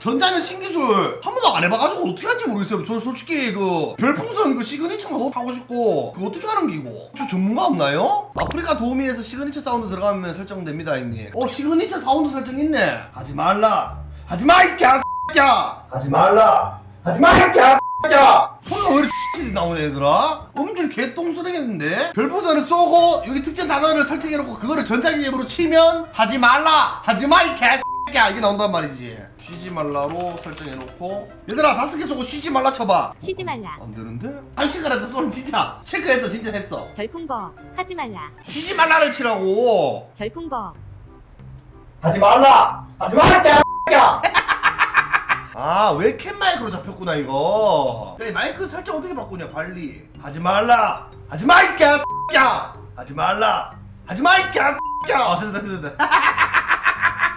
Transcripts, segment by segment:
전자면 신기술 한 번도 안 해봐가지고 어떻게 하는지 모르겠어요. 저 솔직히 그 별풍선 그 시그니처도 하고 싶고 그거 어떻게 하는 기고? 저 전문가 없나요? 아프리카 도우미에서 시그니처 사운드 들어가면 설정됩니다, 형님. 어 시그니처 사운드 설정 있네. 하지 말라. 하지 마, 이 개새끼야. 하지 말라. 하지 마, 이 개새끼야. 소리가 왜 이렇게 X 나오네 얘들아? 음질 개똥 쓰레겠는데? 별풍선을 쏘고 여기 특정 단어를 설정해놓고 그거를 전자기기로 치면 하지 말라 하지 마이 개새끼 야 이게 나온단 말이지. 쉬지 말라로 설정해놓고. 얘들아 다섯 개 쏘고 쉬지 말라 쳐봐. 쉬지 말라. 안 되는데? 발치가라도 쏘는 진짜. 체크했어 진짜 했어. 별풍버 하지 말라. 쉬지 말라를 치라고. 별풍버 하지 말라. 하지 마이 개새끼야. 아왜 캔 마이크로 잡혔구나 이거. 야, 이 마이크 설정 어떻게 바꾸냐 관리. 하지 말라. 하지 마이 개새끼야. 하지 말라. 하지 개새끼야. 아, 됐다 됐다 됐다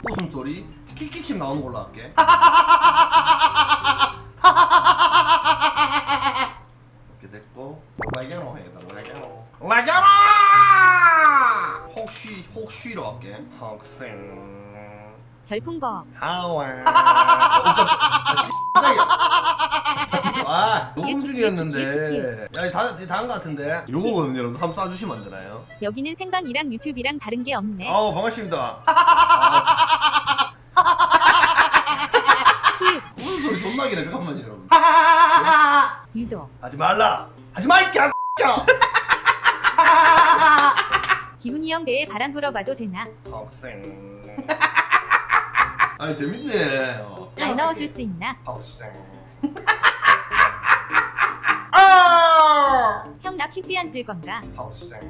웃음소리 키키침 나오는 걸로 할게 이렇게 됐고 라게노 해야겠다 라게노 라게노 혹시 혹시로 할게 혹생 별풍버 하와. 아, 녹음 중이었는데. 야, 다, 다한 것 같은데. 요거거든요, 여러분. 한번 쏴주시면 안 되나요? 여기는 생방이랑 유튜브랑 다른 게 없네. 아우, 반갑습니다. 흑 소리 존나기네, 잠깐만요, 여러분. 유도 하지 말라. 하지 마, 이 개새끼야. 기훈이 형 배에 바람 불어봐도 되나? 학생. 아니, 재밌네. 어. 잘 넣어줄 수 있나? 학생. 아! 형나 퀵비 앉을 건가? 학생.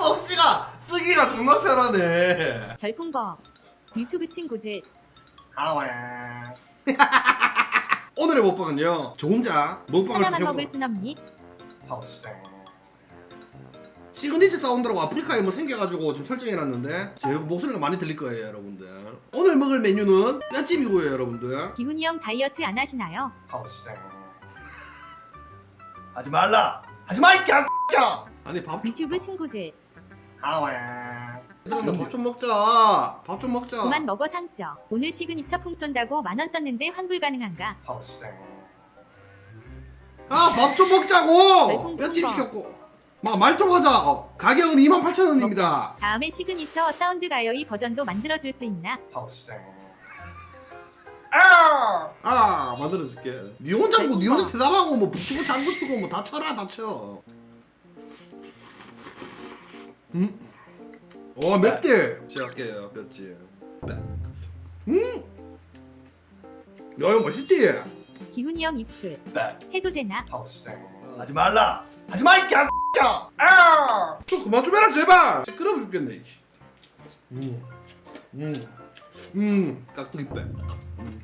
혹시가 쓰기가 존나 편하네. 별풍버 유튜브 친구들 하와. 오늘의 먹방은요. 저 혼자 먹방을 좀 하나만 해보고 먹을 순 없니? 학생. 시그니처 사운드라고 아프리카에 뭐 생겨가지고 지금 설정해놨는데 제 목소리가 많이 들릴 거예요 여러분들 오늘 먹을 메뉴는 뼈찜이고요 여러분들 기훈이 형 다이어트 안 하시나요? 학생 하지 말라 하지 마이 개새끼야 아니 밥 유튜브 친구들 하와 얘들아 밥좀 먹자. 밥 좀 먹자. 그만 먹어 상처. 오늘 시그니처 풍 쏜다고 만원 썼는데 환불 가능한가? 학생 아 밥 좀 먹자고! 네, 뼈찜 시켰고. 말 좀 하자. 어, 가격은 28,000원입니다. 다음에 시그니처 사운드 가여이 버전도 만들어줄 수 있나? 학생 아! 아 만들어줄게. 니 혼자 뭐 니 혼자 대답하고 뭐 북치고 장구 치고 뭐 다 쳐라 다쳐. 음? 어 맵게 시작할게요 맵지 음? 야 이거 맛있지? 기훈이 형 입술 네 해도 되나? 학생 하지 말라 하지 마이 개새끼야 아! 좀 그만 좀 해라 제발 시끄러워 죽겠네 이씨. 음. 음. 음. 깍두기 빼 음.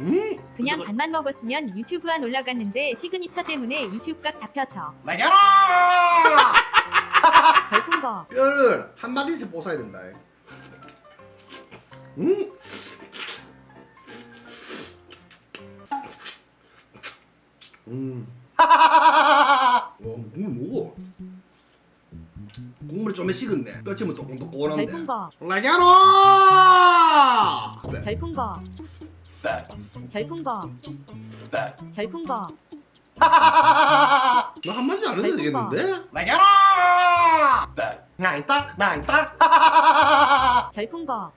음. 그냥 반만 먹었으면 유튜브 안 올라갔는데 시그니처 때문에 유튜브 값 잡혀서 나가라! 별풍버 뼈를 한 마디씩 뽀사야 된다. 음. 음. 와, 국물 먹어. 국물이 좀 식었네. 뼈침은 조금 더 고란데. 별풍버 라가노! 별풍버 별풍버 별풍버 너 한마디 안 해도. 되겠는데? 라가 노! 나 있다, 나 있다. 별풍버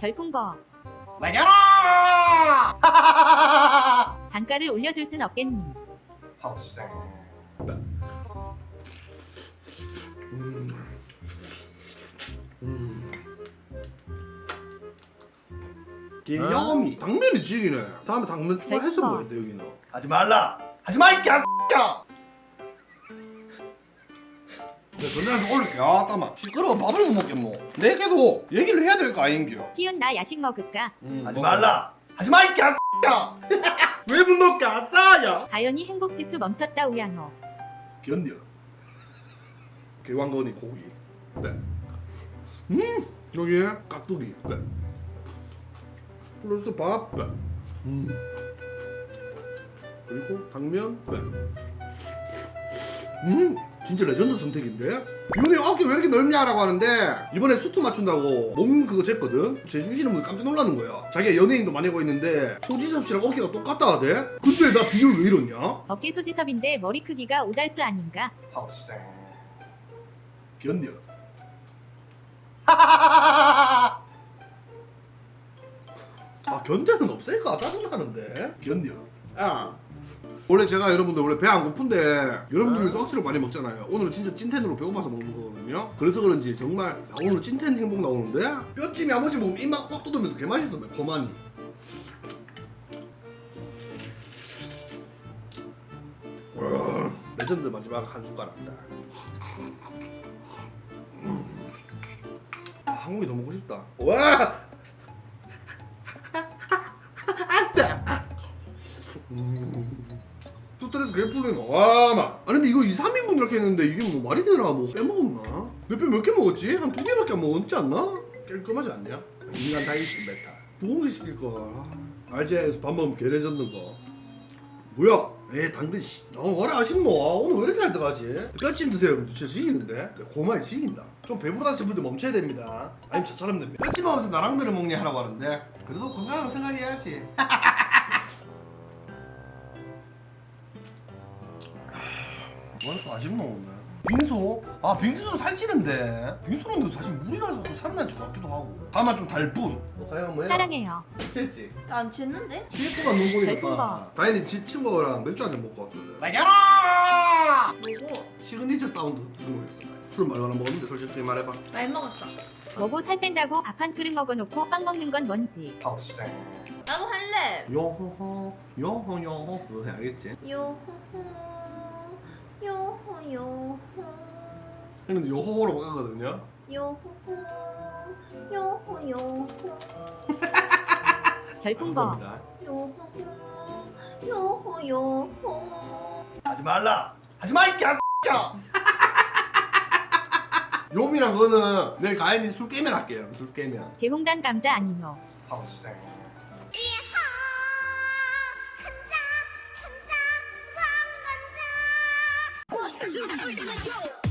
별풍버 라가노! 단가를 올려줄 순 없겠니? 학생. 음. 음. 개념이 당면이 지기네. 다음에 당면 추가해서 백번. 뭐야 돼 여기는. 하지 말라. 하지 마 이 개새끼야. 전화해서 올릴게. 아, 따마. 시끄러워. 밥을 못 먹겠노. 내게도 얘기를 해야 될 거 아닌겨. 희연 나 야식 먹을까? 하지 말라. 하지 마이 개새끼야. 왜 문도 까싸야? 가연이 행복지수 멈췄다 우양호 견뎌. 개왕건이 고기. 네. 음 여기에 깍두기. 네. 플러스 밥. 네. 음. 그리고 당면. 네. 음 진짜 레전드 선택인데? 비운이 어깨 왜 이렇게 넓냐라고 하는데 이번에 수트 맞춘다고 몸 그거 쟀거든? 재주시는 분이 깜짝 놀라는 거야. 자기가 연예인도 많이 하고 있는데 소지섭 씨랑 어깨가 똑같다 하대? 근데 나 비율 왜 이러냐? 어깨 소지섭인데 머리 크기가 오달수 아닌가? 학생 견뎌. 아 견뎌는 없을까 짜증나는데. 견뎌. 아 원래 제가 여러분들 원래 배 안 고픈데 여러분들 위해서 억지로 많이 먹잖아요. 오늘은 진짜 찐텐으로 배고파서 먹는 거거든요. 그래서 그런지 정말 야, 오늘 찐텐 행복 나오는데? 뼈찜이 아버지 먹으면 입맛 확 돋으면서 개 맛있어 매콤하니 와, 레전드 마지막 한 숟가락이다. 아, 한국이 더 먹고 싶다. 와! 스트레스 개풀리노. 와, 막. 아니, 근데 이거 2, 3인분 이렇게 했는데 이게 뭐 말이 되나? 뭐 빼먹었나? 몇배몇개 먹었지? 한 두 개밖에 안 먹었지 않나? 깔끔하지 않냐? 인간 다이스 메타. 두 공기 시킬 거. 아, 알제에서 밥 먹으면 개 레전드 거. 뭐야? 에이 당근 씨. 어 뭐라 아쉽노? 아, 오늘 왜 이렇게 잘 들어가지? 뼈찜 드세요. 그럼 진짜 지기는데? 고마이 지긴다. 좀 배부르다 싶을 때 멈춰야 됩니다. 아니면 저처럼 됩니다. 뼈찜 하면서 나랑들을 먹냐 하라고 하는데 그래도 건강한 생각해야지. 뭐야 또 아쉽노 오늘. 빙수? 아 빙수는 살찌는데 빙수는 근데 사실 물이라서 또 살아날 것 같기도 하고 다만 좀 달뿐 뭐 가요 뭐야 사랑해요. 취했지? 안 챘는데? CF가 눈 보니까 거. 다현이 지 친구랑 맥주 한잔 먹고 왔거든 뭐고? 시그니처 사운드 들어보겠어 술 말로 하나 먹었는데 솔직히 말해봐 많이 먹었어. 뭐고 살 뺀다고 밥 한 그릇 먹어놓고 빵 먹는 건 뭔지. học 나도 할래. 요호호 요호 요호 그거 해야겠지 요호호 요호 근데 요호호로 가거든요. 요호호 요호. 요호. 감사합니다. 요호호 요호 요호. 하지 말라. 하지 마 이 개새끼야. 요미랑 그거는 내일 가연이 술 깨면 할게요. 술 깨면. 대홍단 감자 아니노. 학생 감자 감자 왕 감자